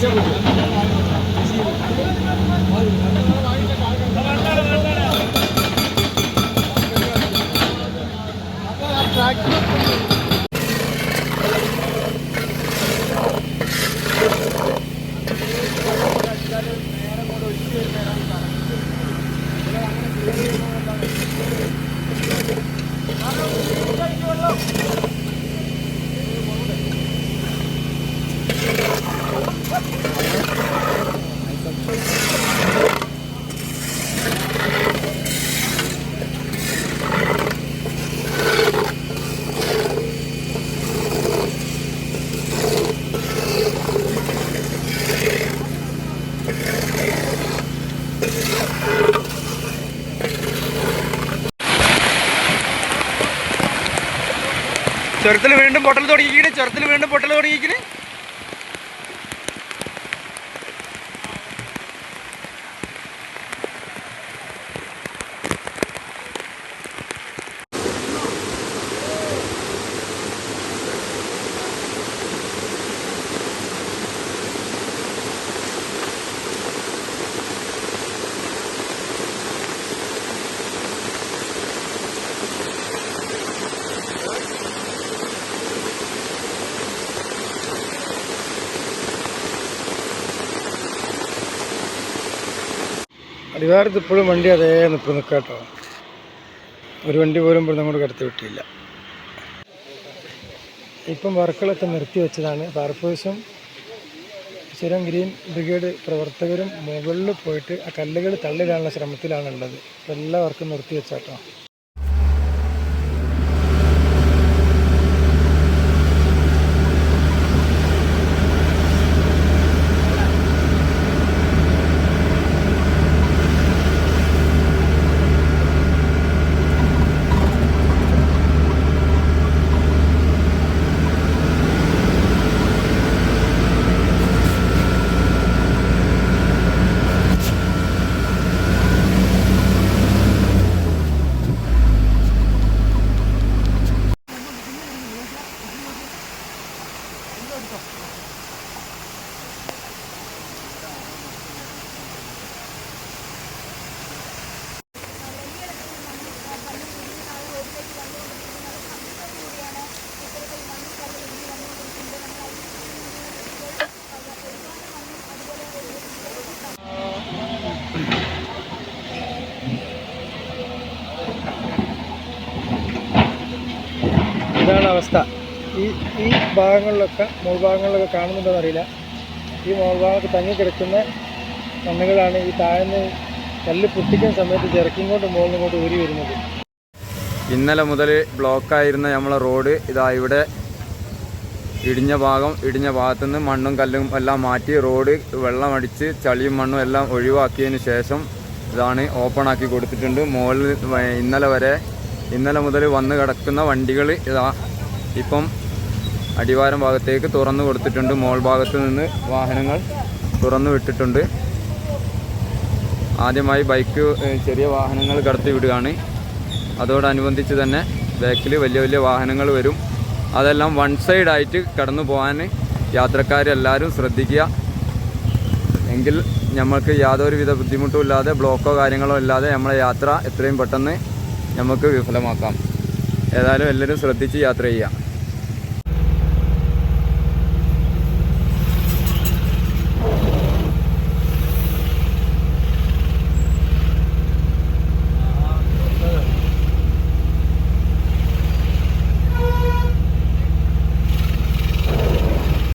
Thank you. ചെറുത്തിൽ വീണ്ടും പൊട്ടൽ തുടങ്ങിക്കണ് ചെറുത്തിൽ വീണ്ടും പൊട്ടൽ തുടങ്ങിക്കണ് അടിവാരത്ത് ഇപ്പോഴും വണ്ടി അതേ നിപ്പ് നിൽക്കാട്ടോ ഒരു വണ്ടി പോലും ഇവിടെ അങ്ങോട്ട് കടത്തി വിട്ടില്ല. ഇപ്പം വർക്കുകളൊക്കെ നിർത്തി വെച്ചതാണ്. ഫയർഫോഴ്സും ചുരം ഗ്രീൻ ബ്രിഗേഡ് പ്രവർത്തകരും മുകളിൽ പോയിട്ട് ആ കല്ലുകൾ തള്ളിടാനുള്ള ശ്രമത്തിലാണ് ഉള്ളത് ഇപ്പം എല്ലാ വർക്കും നിർത്തി വെച്ചാട്ടോ. ഇതാണ് അവസ്ഥ. ഈ ഈ ഭാഗങ്ങളിലൊക്കെ മുൾഭാഗങ്ങളിലൊക്കെ കാണുന്നുണ്ടോന്ന് അറിയില്ല. ഈ മുൾഭാഗത്ത് തങ്ങിക്കിടക്കുന്ന മണ്ണുകളാണ് ഈ താഴ്ന്ന് കല്ല് പൊട്ടിക്കുന്ന സമയത്ത് ചിറക്കിങ്ങോട്ട് മുകളിൽ കൊണ്ട് ഊരി വരുന്നത്. ഇന്നലെ മുതൽ ബ്ലോക്കായിരുന്ന നമ്മളെ റോഡ് ഇതാ ഇവിടെ ഇടിഞ്ഞ ഭാഗം ഇടിഞ്ഞ ഭാഗത്തു നിന്ന് മണ്ണും കല്ലും എല്ലാം മാറ്റി റോഡ് വെള്ളമടിച്ച് ചളിയും മണ്ണും എല്ലാം ഒഴിവാക്കിയതിന് ശേഷം ഇതാണ് ഓപ്പൺ ആക്കി കൊടുത്തിട്ടുണ്ട് മുകളിൽ ഇന്നലെ വരെ ഇന്നലെ മുതൽ വന്ന് കിടക്കുന്ന വണ്ടികൾ ഇതാ ഇപ്പം അടിവാരം ഭാഗത്തേക്ക് തുറന്നു കൊടുത്തിട്ടുണ്ട്. മോൾ ഭാഗത്ത് നിന്ന് വാഹനങ്ങൾ തുറന്നു വിട്ടിട്ടുണ്ട്. ആദ്യമായി ബൈക്ക് ചെറിയ വാഹനങ്ങൾ കടത്തി വിടുകയാണ്. അതോടനുബന്ധിച്ച് തന്നെ ബാക്കിൽ വലിയ വലിയ വാഹനങ്ങൾ വരും. അതെല്ലാം വൺ സൈഡായിട്ട് കടന്നു പോകാൻ യാത്രക്കാരെല്ലാവരും ശ്രദ്ധിക്കുക. എങ്കിൽ നമ്മൾക്ക് യാതൊരുവിധ ബുദ്ധിമുട്ടും ഇല്ലാതെ ബ്ലോക്കോ കാര്യങ്ങളോ ഇല്ലാതെ നമ്മളെ യാത്ര എത്രയും പെട്ടെന്ന് നമുക്ക് വിഫലമാക്കാം. ഏതായാലും എല്ലാവരും ശ്രദ്ധിച്ച് യാത്ര ചെയ്യുക.